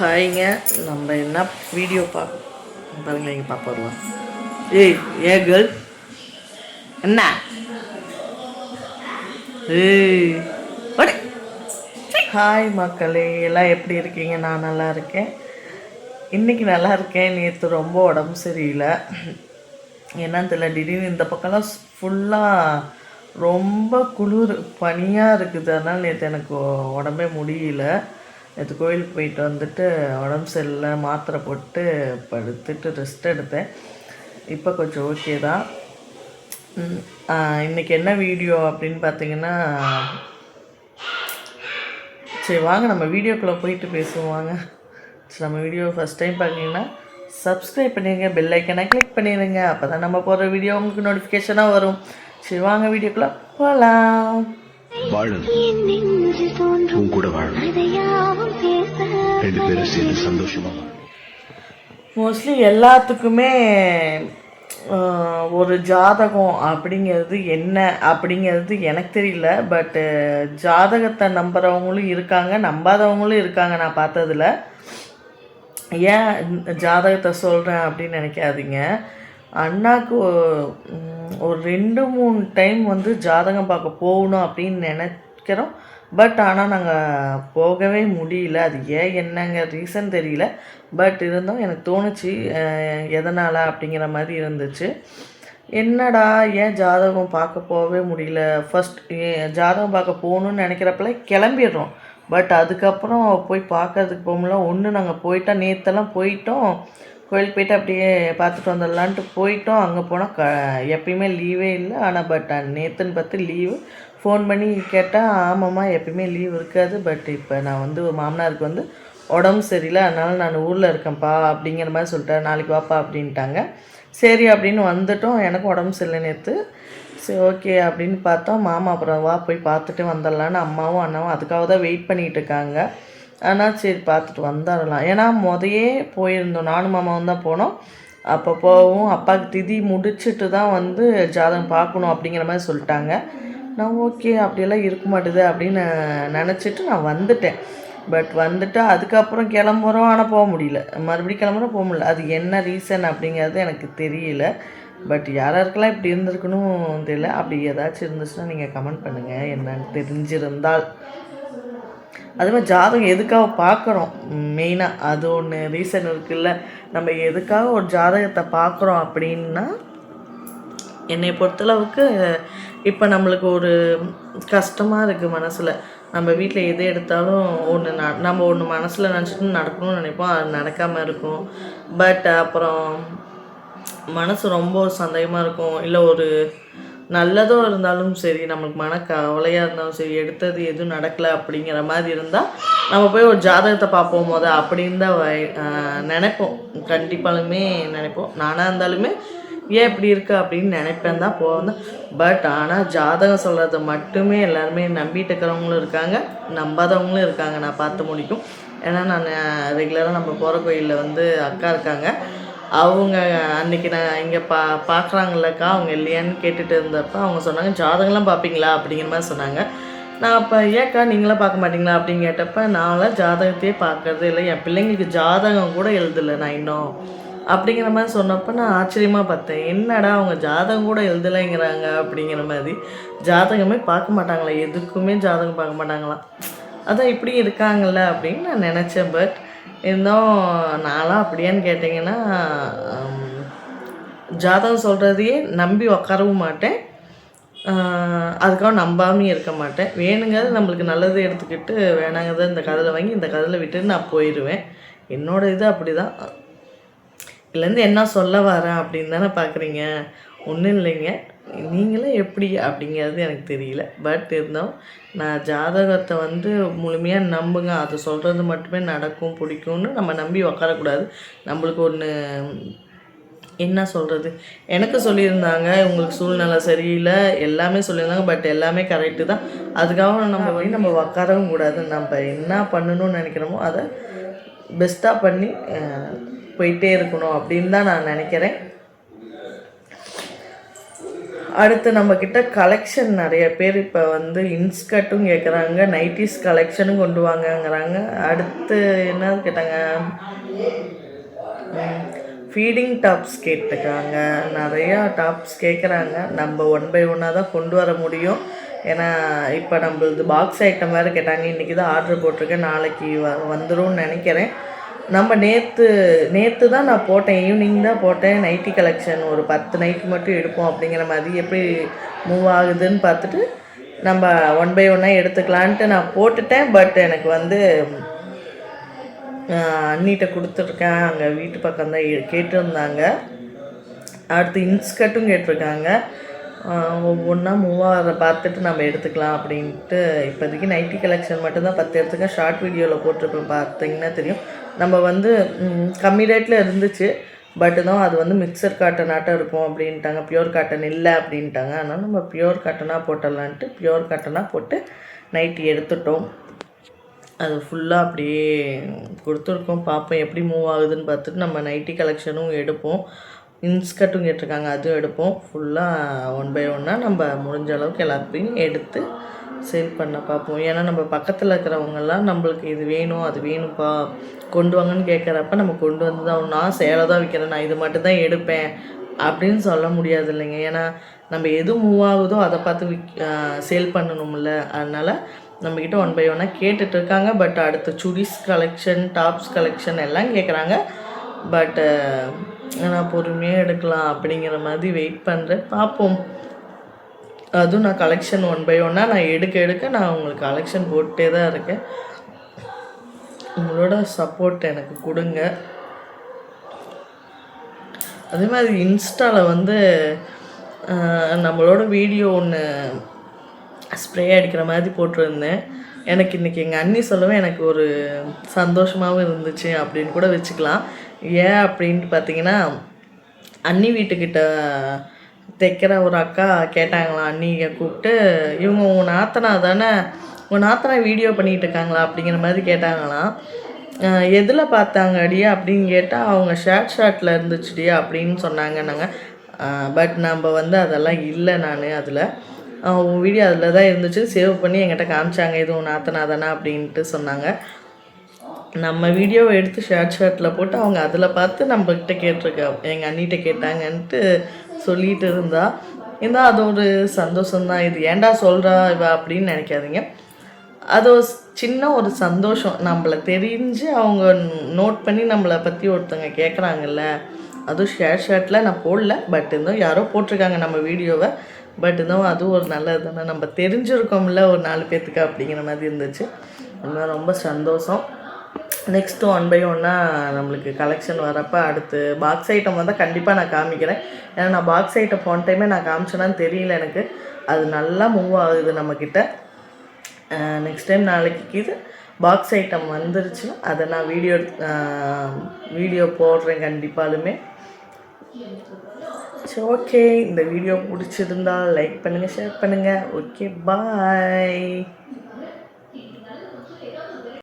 ஹாய்ங்க நம்ம என்ன வீடியோ பார்க்க பாருங்க இங்கே பாப்பா வருவா. ஏய் ஏ கேர்ள் என்ன? ஏய் ஹாய் மக்களே எல்லாம் எப்படி இருக்கீங்க? நான் நல்லா இருக்கேன். இன்றைக்கி நல்லா இருக்கேன். நேற்று ரொம்ப உடம்பு சரியில்லை. என்னன்னு தெரியல திடீர்னு இந்த பக்கம்லாம் ஃபுல்லாக ரொம்ப குளிர் பனியாக இருக்குது. அதனால் நேற்று எனக்கு உடம்பே முடியல. நேற்று கோயிலுக்கு போயிட்டு வந்துட்டு உடம்பு சரியில்லை மாத்திரை போட்டு படுத்துட்டு ரெஸ்ட் எடுத்தேன். இப்போ கொஞ்சம் ஓகே தான். இன்றைக்கி இன்னைக்கு என்ன வீடியோ அப்படின்னு பார்த்தீங்கன்னா சரி வாங்க நம்ம வீடியோக்குள்ளே போயிட்டு பேசுவோம் வாங்க. சரி நம்ம வீடியோ ஃபஸ்ட் டைம் பார்த்தீங்கன்னா சப்ஸ்கிரைப் பண்ணிடுங்க பெல் ஐக்கனை கிளிக் பண்ணிடுங்க அப்போ தான் நம்ம போடுற வீடியோ உங்களுக்கு நோட்டிஃபிகேஷனாக வரும். சரி வாங்க வீடியோக்குள்ளே போகலாம் உன் கூட ரெண்டு பேரும் சேர்ந்து சந்தோஷமா மோஸ்ட்லி எல்லாத்துக்குமே ஒரு ஜாதகம் அப்படிங்கிறது என்ன அப்படிங்கிறது எனக்கு தெரியல பட்டு ஜாதகத்தை நம்புறவங்களும் இருக்காங்க நம்பாதவங்களும் இருக்காங்க நான் பார்த்ததுல. ஏன் ஜாதகத்தை சொல்கிறேன் அப்படின்னு நினைக்காதீங்க. அண்ணாக்கு ஒரு ரெண்டு மூணு டைம் வந்து ஜாதகம் பார்க்க போகணும் அப்படின்னு நினைக்கிறோம். பட் ஆனால் நாங்கள் போகவே முடியல. அது ஏன் என்னங்க ரீசன் தெரியல. பட் இருந்தும் எனக்கு தோணுச்சு எதனால் அப்படிங்கிற மாதிரி இருந்துச்சு. என்னடா ஏன் ஜாதகம் பார்க்க போகவே முடியல? ஃபஸ்ட் ஜாதகம் பார்க்க போகணுன்னு நினைக்கிறப்பல கிளம்பிடுறோம். பட் அதுக்கப்புறம் போய் பார்க்கறதுக்கு போகும்போது ஒன்று நாங்கள் போயிட்டா நேற்றெல்லாம் போயிட்டோம். கோயிலுக்கு போயிட்டு அப்படியே பார்த்துட்டு வந்துடலான்ட்டு போயிட்டோம். அங்கே போனால் க எப்பயுமே லீவே இல்லை. ஆனால் பட் நேற்றுன்னு பார்த்து லீவு ஃபோன் பண்ணி கேட்டால் ஆமாம்மா எப்பயுமே லீவ் இருக்காது. பட் இப்போ நான் வந்து மாமனாருக்கு வந்து உடம்பு சரியில்லை. அதனால் நான் ஊரில் இருக்கேன்ப்பா அப்படிங்கிற மாதிரி சொல்லிட்டேன் நாளைக்கு வாப்பா அப்படின்ட்டாங்க. சரி அப்படின்னு வந்துட்டோம். எனக்கு உடம்பு சரியில்லை நேற்று சரி ஓகே அப்படின்னு பார்த்தோம். மாமா அப்புறம் வா போய் பார்த்துட்டு வந்துடலான்னு அம்மாவும் அண்ணாவும் அதுக்காக தான் வெயிட் பண்ணிகிட்டு இருக்காங்க. ஆனால் சரி பார்த்துட்டு வந்துடலாம். ஏன்னா முதையே போயிருந்தோம். நானும் மாமாவும் தான் போனோம். அப்போ போகவும் அப்பாவுக்கு திதி முடிச்சுட்டு தான் வந்து ஜாதகம் பார்க்கணும் அப்படிங்கிற மாதிரி சொல்லிட்டாங்க. நான் ஓகே அப்படியெல்லாம் இருக்க மாட்டுது அப்படின்னு நினச்சிட்டு நான் வந்துட்டேன். பட் வந்துட்டு அதுக்கப்புறம் கிளம்புறோம். ஆனால் போக முடியல. மறுபடியும் கிளம்புறோம் போக முடியல. அது என்ன ரீசன் அப்படிங்கிறது எனக்கு தெரியல. பட் யாராருக்கெல்லாம் இப்படி இருந்திருக்கணும் தெரியல. அப்படி ஏதாச்சும் இருந்துச்சுன்னா நீங்கள் கமெண்ட் பண்ணுங்கள் என்னன்னு தெரிஞ்சிருந்தால். அதே மாதிரி ஜாதகம் எதுக்காக பார்க்குறோம்? மெயினாக அது ஒன்று ரீசன் இருக்குல்ல. நம்ம எதுக்காக ஒரு ஜாதகத்தை பார்க்குறோம் அப்படின்னா என்னை பொறுத்தளவுக்கு இப்போ நம்மளுக்கு ஒரு கஷ்டமாக இருக்குது மனசில். நம்ம வீட்டில் எது எடுத்தாலும் ஒன்று ந நம்ம ஒன்று மனசில் நினச்சிட்டு நடக்கணும்னு நினைப்போம். அது நடக்காமல் இருக்கும். பட் அப்புறம் மனசு ரொம்ப ஒரு சந்தேகமாக இருக்கும். இல்லை ஒரு நல்லதோ இருந்தாலும் சரி நம்மளுக்கு மன கவலையாக இருந்தாலும் சரி எடுத்தது எதுவும் நடக்கலை அப்படிங்கிற மாதிரி இருந்தால் நம்ம போய் ஒரு ஜாதகத்தை பார்ப்போம். போது அப்படின்னு தான் நினைப்போம். கண்டிப்பாலுமே நினைப்போம். நானாக இருந்தாலுமே ஏன் இப்படி இருக்கு அப்படின்னு நினைப்பேன் தான் போவேன். பட் ஆனால் ஜாதகம் சொல்கிறத மட்டுமே எல்லாருமே நம்பிட்டு இருக்கிறவங்களும் இருக்காங்க. நம்பாதவங்களும் இருக்காங்க. நான் பார்த்து முடிக்கும். ஏன்னா நான் ரெகுலராக நம்ம போகிற கோயிலில் வந்து அக்கா இருக்காங்க. அவங்க அன்னைக்கு நான் இங்கே பா பார்க்குறாங்கல்லக்கா அவங்க இல்லையான்னு கேட்டுட்டு இருந்தப்போ அவங்க சொன்னாங்க ஜாதகம்லாம் பார்ப்பீங்களா அப்படிங்கிற மாதிரி சொன்னாங்க. நான் அப்போ ஏக்கா நீங்களாம் பார்க்க மாட்டீங்களா? அப்படின்னு கேட்டப்ப நான்லாம் ஜாதகத்தையே பார்க்கறது இல்லை. என் பிள்ளைங்களுக்கு ஜாதகம் கூட எழுதலை நான் இன்னும். அப்படிங்கிற மாதிரி சொன்னப்போ நான் ஆச்சரியமாக பார்த்தேன். என்னடா அவங்க ஜாதகம் கூட எழுதலைங்கிறாங்க. அப்படிங்கிற மாதிரி. ஜாதகமே பார்க்க மாட்டாங்களா எதுக்குமே ஜாதகம் பார்க்க மாட்டாங்களாம். அதான் இப்படி இருக்காங்கல்ல அப்படின்னு நான் நினச்சேன். பட் இருந்தும் நான்லாம் அப்படியான்னு கேட்டிங்கன்னா ஜாதகம் சொல்கிறதையே நம்பி உட்காரவும் மாட்டேன். அதுக்காக நம்பாமையும் இருக்க மாட்டேன். வேணுங்கிறது நம்மளுக்கு நல்லது எடுத்துக்கிட்டு வேணாங்கிறத இந்த கதில் வாங்கி இந்த கதையில் விட்டுட்டு நான் போயிடுவேன் என்னோட இது அப்படி தான் இதுலேருந்து என்ன சொல்ல வரேன் அப்படின்னு தானே பார்க்குறீங்க ஒன்றும் இல்லைங்க. நீங்களும் எப்படி அப்படிங்கிறது எனக்கு தெரியல. பட் இருந்தாலும் நான் ஜாதகத்தை வந்து முழுமையாக நம்புங்க. அது சொல்கிறது மட்டுமே நடக்கும் பிடிக்கும்னு நம்ம நம்பி உக்காரக்கூடாது. நம்மளுக்கு ஒன்று என்ன சொல்கிறது எனக்கு சொல்லியிருந்தாங்க உங்களுக்கு சூழ்நிலை சரியில்லை எல்லாமே சொல்லியிருந்தாங்க பட் எல்லாமே கரெக்டு தான். அதுக்காக நம்ம போய் நம்ம உக்காரவும் கூடாது. நம்ம என்ன பண்ணணும்னு நினைக்கிறோமோ அதை பெஸ்ட்டாக பண்ணி போயிட்டே இருக்கணும் அப்படின்னு தான் நான் நினைக்கிறேன். அடுத்து நம்மக்கிட்ட கலெக்ஷன் நிறைய பேர் இப்போ வந்து இன்ஸ்கர்ட்டும் கேட்குறாங்க நைட்டிஸ் கலெக்ஷனும் கொண்டு வாங்கங்கிறாங்க. அடுத்து என்ன கேட்டாங்க? ஃபீடிங் டாப்ஸ் கேட்டிருக்காங்க நிறையா டாப்ஸ் கேட்குறாங்க நம்ம ஒன் பை ஒன்னாக தான் கொண்டு வர முடியும். ஏன்னா இப்போ நம்மளது பாக்ஸ் ஐட்டம் வேறு கேட்டாங்க. இன்றைக்கி தான் ஆர்டர் போட்டிருக்கேன். நாளைக்கு வ வந்துரும்னு நினைக்கிறேன். நம்ம நேற்று நேற்று தான் நான் போட்டேன். ஈவினிங் தான் போட்டேன். நைட்டி கலெக்ஷன் ஒரு பத்து நைட்டி மட்டும் எடுப்போம் அப்படிங்கிற மாதிரி எப்படி மூவ் ஆகுதுன்னு பார்த்துட்டு நம்ம ஒன் பை ஒன்னாக எடுத்துக்கலான்ட்டு நான் போட்டுட்டேன். பட் எனக்கு வந்து ஆஹ் அண்ணிட்ட கொடுத்துருக்கேன். அங்கே வீட்டு பக்கம் தான் கேட்டிருந்தாங்க. அடுத்து இன்ஸ்கர்ட்டும் கேட்டிருக்காங்க. ஒவ்வொன்றா மூவ் பார்த்துட்டு நம்ம எடுத்துக்கலாம் அப்படின்ட்டு இப்போதைக்கு நைட்டி கலெக்ஷன் மட்டும்தான் பத்து எடுத்துக்கேன். ஷார்ட் வீடியோவில் போட்டிருப்பேன். பார்த்தீங்கன்னா தெரியும். நம்ம வந்து கம்மி ரேட்டில் இருந்துச்சு. பட் தான் அது வந்து மிக்சர் காட்டன் ஆட்டம் இருக்கும் அப்படின்ட்டாங்க. பியூர் காட்டன் இல்லை அப்படின்ட்டாங்க. அதனால் நம்ம பியூர் காட்டனாக போட்டுடலான்ட்டு பியூர் காட்டனாக போட்டு நைட்டி எடுத்துட்டோம். அது ஃபுல்லாக அப்படியே கொடுத்துருக்கோம். பார்ப்போம் எப்படி மூவ் ஆகுதுன்னு பார்த்துட்டு நம்ம நைட்டி கலெக்ஷனும் எடுப்போம். இன்ஸ்கட்டும் கேட்டிருக்காங்க அதுவும் எடுப்போம். ஃபுல்லாக ஒன் பை ஒன்னாக நம்ம முடிஞ்ச அளவுக்கு எல்லாத்தையும் எடுத்து சேல் பண்ண பார்ப்போம். ஏன்னா நம்ம பக்கத்தில் இருக்கிறவங்கெல்லாம் நம்மளுக்கு இது வேணும் அது வேணும்ப்பா கொண்டு வாங்கன்னு கேட்குறப்ப நம்ம கொண்டு வந்து தான் நான் சேலை தான் விற்கிறேன் நான் இது மட்டும் தான் எடுப்பேன் அப்படின்னு சொல்ல முடியாது இல்லைங்க. ஏன்னா நம்ம எது மூவ் ஆகுதோ அதை பார்த்து விக் சேல் பண்ணணும்ல. அதனால் நம்மக்கிட்ட ஒன் பை ஒன்னாக கேட்டுட்டு இருக்காங்க. பட் அடுத்த சுடிஸ் கலெக்ஷன் டாப்ஸ் கலெக்ஷன் எல்லாம் கேட்குறாங்க. பட்டு நான் பொறுமையாக எடுக்கலாம் அப்படிங்கிற மாதிரி வெயிட் பண்ணுறேன் பார்ப்போம். அதுவும் நான் கலெக்ஷன் ஒன் பை ஒன்னாக நான் எடுக்க எடுக்க நான் உங்களுக்கு கலெக்ஷன் போட்டே தான் இருக்கேன். உங்களோட சப்போர்ட் எனக்கு கொடுங்க. அதே மாதிரி இன்ஸ்டாவில் வந்து நம்மளோட வீடியோ ஒன்று ஸ்ப்ரே அடிக்கிற மாதிரி போட்டிருந்தேன். எனக்கு இன்றைக்கி எங்கள் அண்ணி சொல்லவே எனக்கு ஒரு சந்தோஷமாகவும் இருந்துச்சு அப்படின்னு கூட வச்சுக்கலாம். ஏன் அப்படின்ட்டு பார்த்தீங்கன்னா அண்ணி வீட்டுக்கிட்ட தைக்கிற ஒரு அக்கா கேட்டாங்களாம் அண்ணியை கூப்பிட்டு இவங்க உங்கள் நாத்தனா தானே உங்கள் நாத்தனா வீடியோ பண்ணிகிட்டு இருக்காங்களா? அப்படிங்கிற மாதிரி கேட்டாங்களாம். எதில் பார்த்தாங்க அடியா? அப்படின்னு கேட்டால் அவங்க ஷார்ட் ஷார்ட்டில் இருந்துச்சுடியா அப்படின்னு சொன்னாங்க நாங்கள் பட் நம்ம வந்து அதெல்லாம் இல்லை நான் அதில். உன் வீடியோ அதில் தான் இருந்துச்சு சேவ் பண்ணி என்கிட்ட காமிச்சாங்க. இது உன் நாத்தனா தானே? அப்படின்ட்டு சொன்னாங்க. நம்ம வீடியோவை எடுத்து ஷேர் ஷேர்ட்டில் போட்டு அவங்க அதில் பார்த்து நம்மக்கிட்ட கேட்டிருக்கா. எங்கள் அண்ணிட்ட கேட்டாங்கன்ட்டு சொல்லிட்டு இருந்தா. இருந்தால் அது ஒரு சந்தோஷம்தான் இது ஏன்டா சொல்கிறா இவ அப்படின்னு நினைக்காதீங்க. அது ஒரு சின்ன ஒரு சந்தோஷம். நம்மளை தெரிஞ்சு அவங்க நோட் பண்ணி நம்மளை பற்றி ஒருத்தவங்க கேட்குறாங்கல்ல அதுவும் ஷேர் ஷர்ட்டில் நான் போடல. பட் இருந்தும் யாரோ போட்டிருக்காங்க நம்ம வீடியோவை பட் இருந்தும் அதுவும் ஒரு நல்லது தானே. நம்ம தெரிஞ்சிருக்கோம்ல ஒரு நாலு பேர்த்துக்கு அப்படிங்கிற மாதிரி இருந்துச்சு. ரொம்ப சந்தோஷம். நெக்ஸ்ட்டு ஒன் பை ஒன்னாக நம்மளுக்கு கலெக்ஷன் வரப்போ அடுத்து பாக்ஸ் ஐட்டம் வந்தால் கண்டிப்பாக நான் காமிக்கிறேன். ஏன்னா நான் பாக்ஸ் ஐட்டம் போன டைமே நான் காமிச்சேனான்னு தெரியல எனக்கு. அது நல்லா மூவ் ஆகுது நம்மக்கிட்ட நெக்ஸ்ட் டைம் நாளைக்கு இது பாக்ஸ் ஐட்டம் வந்துருச்சுன்னா அதை நான் வீடியோ வீடியோ போடுறேன் கண்டிப்பாலுமே. சரி ஓகே இந்த வீடியோ பிடிச்சிருந்தால் லைக் பண்ணுங்கள் ஷேர் பண்ணுங்கள் ஓகே பாய்